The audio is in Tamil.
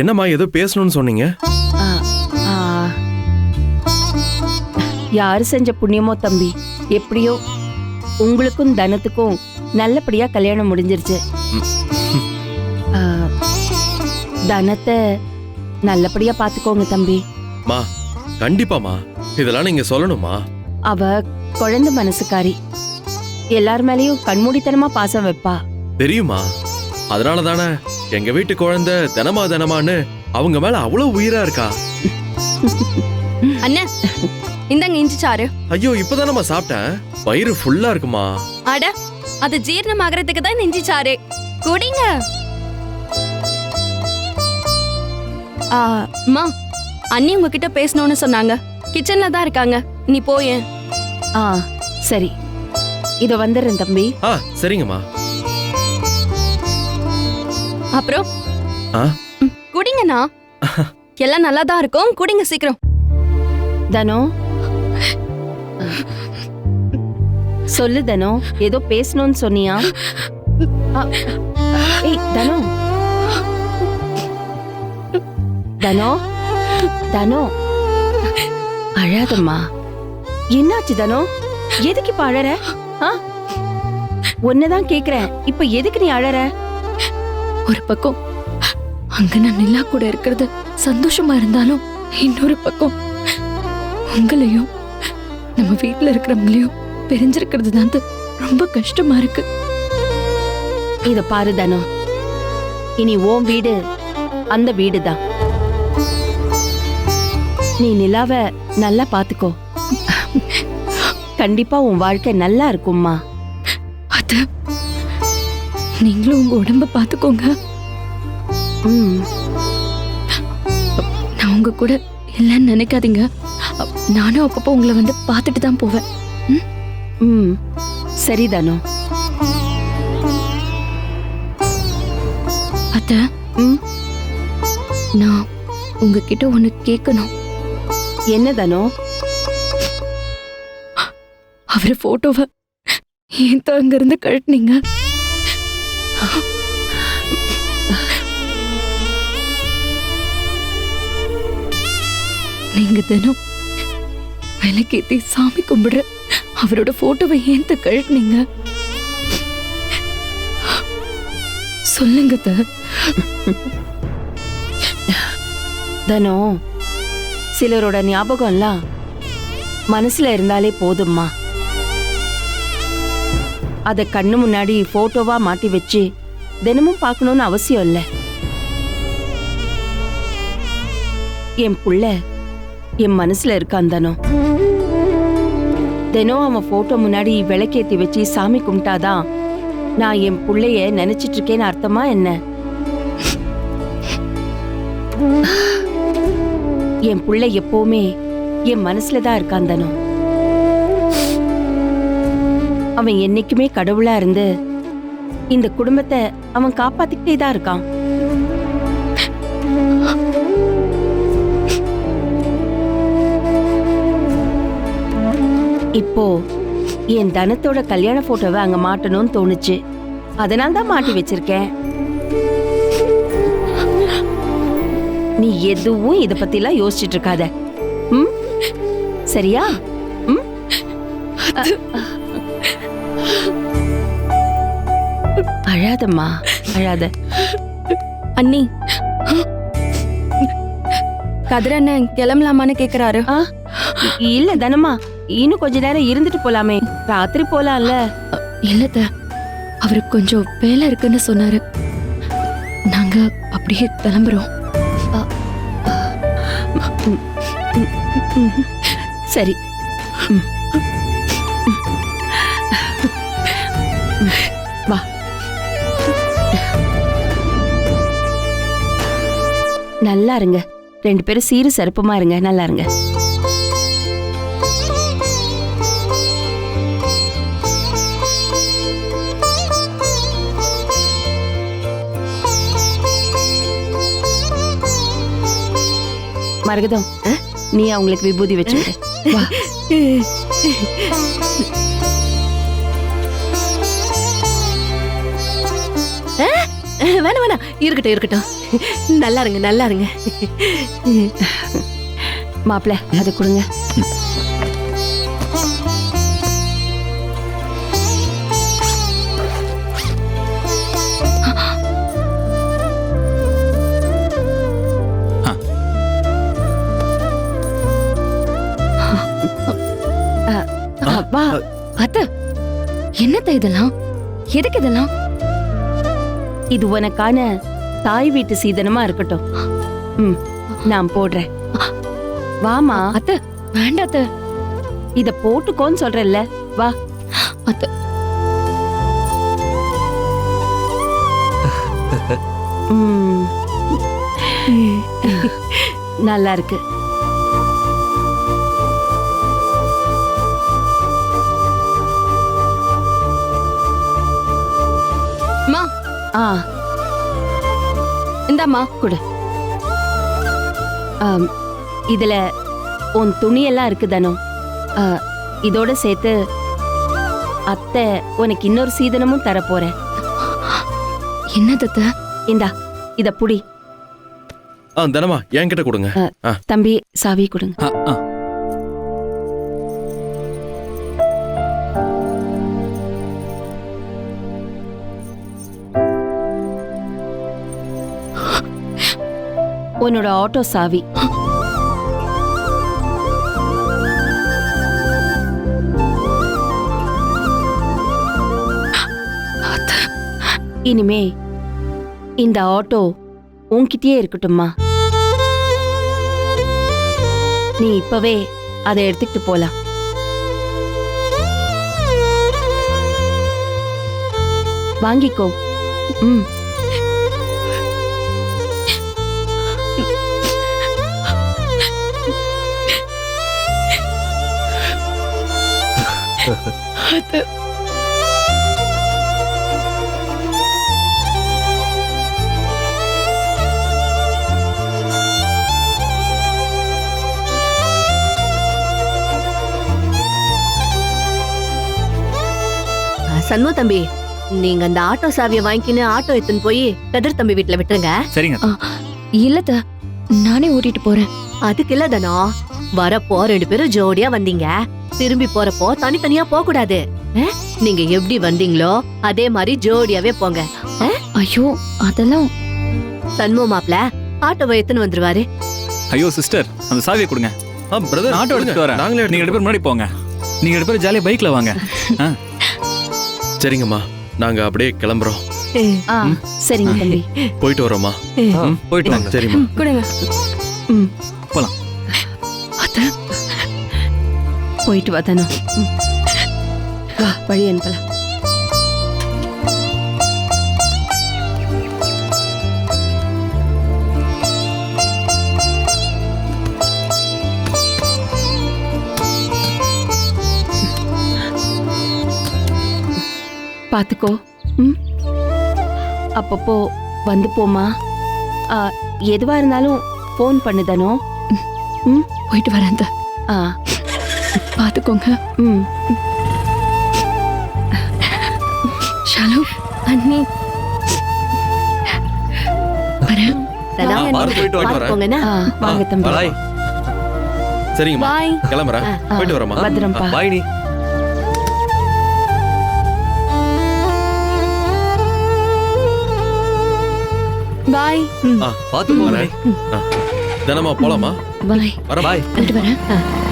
என்னம்மா ஏதோ பேசணும்னு சொன்னீங்க. யாரு செஞ்ச புண்ணியமோ தம்பி? எப்படியோ உங்களுக்கும் தனத்துக்கும் நல்லபடியா கல்யாணம் முடிஞ்சிருச்சு. தனத்தை நல்லபடியா பாத்துக்கோங்க தம்பி. மா கண்டிப்பாமா இதெல்லாம் நீங்க சொல்லணுமா அவ குழந்தை மனசுக்காரி. எல்லார் மேலயும் கண்மூடித்தனமா பாசம் வைப்பா. தெரியுமா அதனால தானே எங்க வீட்டு குழந்தை தினமா தினமான்னு அவங்க மேல அவ்வளவு உயிரா இருக்கா? அண்ணா இந்தாங்க இஞ்சி சாறு. ஐயோ இப்பதானம்மா சாப்பிட்டேன். வயிறு ஃபுல்லா இருக்குமா? அட அது ஜீரணம் ஆகிறதுக்கு தான் இந்த இஞ்சி சாறு. குடிங்க. அம்மா அண்ணி உங்ககிட்ட பேசணும்னு சொன்னாங்க. கிச்சன்ல தான் இருக்காங்க. நீ போயேன். ஆ சரி. இத வந்துடுறேன் தம்பி. ஆ சரிங்கம்மா. அப்புறம்? குடிங்கண்ணா. எல்லாம் நல்லா தான் இருக்கும். குடிங்க சீக்கிரம். தனோ. சொல்லு தனோ. ஏதோ பேசணும்னு சொன்னியா? ஏய் தனோ. தனோ. தனோ. அழாதம்மா. என்னாச்சு தனோ? எதுக்கு இப்ப அழற? ஆ? உன்னதான் கேக்குறேன். இப்ப எதுக்கு நீ அழற? ஒரு பக்கம். அங்க நான் நிலா கூட இருக்கிறது சந்தோஷமா இருந்தாலும் இன்னொரு பக்கம். உங்களையும் நம்ம வீட்ல இருக்கிறவங்களையும் பிரிஞ்சிருக்கிறது தான் ரொம்ப கஷ்டமா இருக்கு. இத பாரு தனோ. இனி ஓன் வீடு அந்த வீடுதான். நீ நிலாவ நல்லா பாத்துக்கோ. கண்டிப்பா உன் வாழ்க்கை நல்லா இருக்கும்மா. அது நீங்களும் உங்க உடம்ப பாத்துக்கோங்க. நான் உங்க கூட இல்லைன்னு நினைக்காதீங்க. நானும் அப்பப்போ உங்களை வந்து பார்த்துட்டு தான் போவேன். ம்? சரி தனோ. அத்த. ம்? நான் உங்ககிட்ட ஒண்ணு கேட்கணும் என்ன தனோ? அவர் போட்டோவை ஏன் தான் அங்கிருந்து கழட்டினீங்க? நீங்க தினம் விளக்கேத்தி சாமி கும்பிடுற அவரோட போட்டோவை ஏன் கழட்டினீங்க? சொல்லுங்க த தனோ சிலரோட ஞாபகம்லாம் மனசுல இருந்தாலே போதும்மா. அதை கண்ணு முன்னாடி போட்டோவா மாட்டி வச்சு தினமும் பார்க்கணும்னு அவசியம் இல்லை. என் புள்ள என் மனசுல இருக்கான் தினம் அவன் போட்டோ முன்னாடி விளக்கேத்தி வச்சு சாமி கும்பிட்டாதான் நான் என் பிள்ளைய நினைச்சிட்டு இருக்கேன்னு அர்த்தமா என்ன? என் புள்ள எப்பவுமே என் மனசுல தான் இருக்கான் தானோ அவன் என்னைக்குமே கடவுளா இருந்து இந்த குடும்பத்தை அவன் காப்பாத்திக்கிட்டே தான் இருக்கான். இப்போ என் தனத்தோட கல்யாண போட்டோவை அங்க மாட்டணும்னு தோணுச்சு. அதனால தான் மாட்டி வச்சிருக்கேன். நீ எதுவும் இத பத்திலாம் யோசிச்சிட்டு இருக்காத. ம்? சரியா? ம்? அழாதம்மா அழாத அண்ணி. கதிர அண்ணன் கிளம்பலாமான்னு கேக்குறாரு. இல்ல தனமா இன்னும் கொஞ்ச நேரம் இருந்துட்டு போலாமே. ராத்திரி போலாம்ல. இல்லத அவருக்கு கொஞ்சம் வேலை இருக்குன்னு சொன்னாரு. நாங்க அப்படியே கிளம்புறோம். சரி. வா. நல்லா இருங்க. ரெண்டு பேரும் சீரு சிறப்புமா இருங்க. நல்லா இருங்க. மரகதம் நீ அவங்களுக்கு விபூதி வச்சு. வா. வேணாம் வேணாம். இருக்கட்டும் இருக்கட்டும். நல்லா இருங்க நல்லா இருங்க. மாப்பிள்ள அது கொடுங்க. அத்த என்னத்த இதெல்லாம்? எதுக்கு இதெல்லாம்? இது உனக்கான தாய் வீட்டு சீதனமா இருக்கட்டும். ம் நான் போடுறேன். வாமா. அத்த வேண்டாம் அத்த. இத போட்டுக்கோன்னு சொல்றேன்ல. வா. அத்த. நல்லா இருக்கு. ஆ. இந்தாம்மா கொடு. இதுல உன் துணியெல்லாம் இருக்கு தானோ. ஆ, இதோட சேர்த்து அத்தை உனக்கு இன்னொரு சீதனமும் தர போறேன் என்னது அத்த இந்தா இத புடி. ஆ தனமா என்கிட்ட கொடுங்க. தம்பி சாவி கொடுங்க. உன்னோட ஆட்டோ சாவி. இனிமே இந்த ஆட்டோ உன்கிட்டயே இருக்கட்டும்மா. நீ இப்பவே அதை எடுத்துக்கிட்டு போலாம். வாங்கிக்கோ. ம். சண்முக தம்பி நீங்க அந்த ஆட்டோ சாவியை வாங்கிக்கின்னு ஆட்டோ எடுத்துன்னு போய் கதிர் தம்பி வீட்டுல விட்டுருங்க. சரிங்க. இல்லத்த நானே ஓட்டிட்டு போறேன். அதுக்கு இல்ல தானோ வரப்போ ரெண்டு பேரும் ஜோடியா வந்தீங்க. திரும்பி போறப்போ தனித்தனியா போக கூடாது? நீங்க எப்படி வந்தீங்களோ அதே மாதிரி ஜோடியாவே போங்க. ஐயோ அதெல்லாம் சண்முக மாப்ள ஆட்டோவை எடுத்துன்னு வந்துருவாரு. ஐயோ சிஸ்டர் அந்த சாவியை கொடுங்க. ஆ பிரதர் நான் ஆட்டோ எடுத்துட்டு வரேன். நாங்களே நீங்க ரெண்டு எடுத்துட்டு பேர் முன்னாடி போங்க. நீங்க ரெண்டு பேரும் ஜாலியா பைக்ல வாங்க. சரிங்கம்மா நாங்க அப்படியே கிளம்புறோம். சரிங்க தம்பி. போயிட்டு வரோம்மா. போயிட்டு வாங்க. சரிம்மா. போலாம். போயிட்டு வா தனு. வா வழி அனுப்பலாம். பார்த்துக்கோ ம். அப்பப்போ வந்து போமா ஆ, இருந்தாலும் ஃபோன் பண்ணுதனோ ம். போயிட்டு வரேன் அத்த. ஆ. பாத்துக்கோங்க. ம். ஷாலு அண்ணி. வரேன். வாங்க, தம்பி. சரிங்கம்மா. கிளம்புறேன். போயிட்டு வரோம்மா. பத்திரம்ப்பா. பாய் நீ. பாய். ஆ பாத்து போறேன் தினமா போலாமா? பாய் வர பாய். போயிட்டு வரேன். ஆ.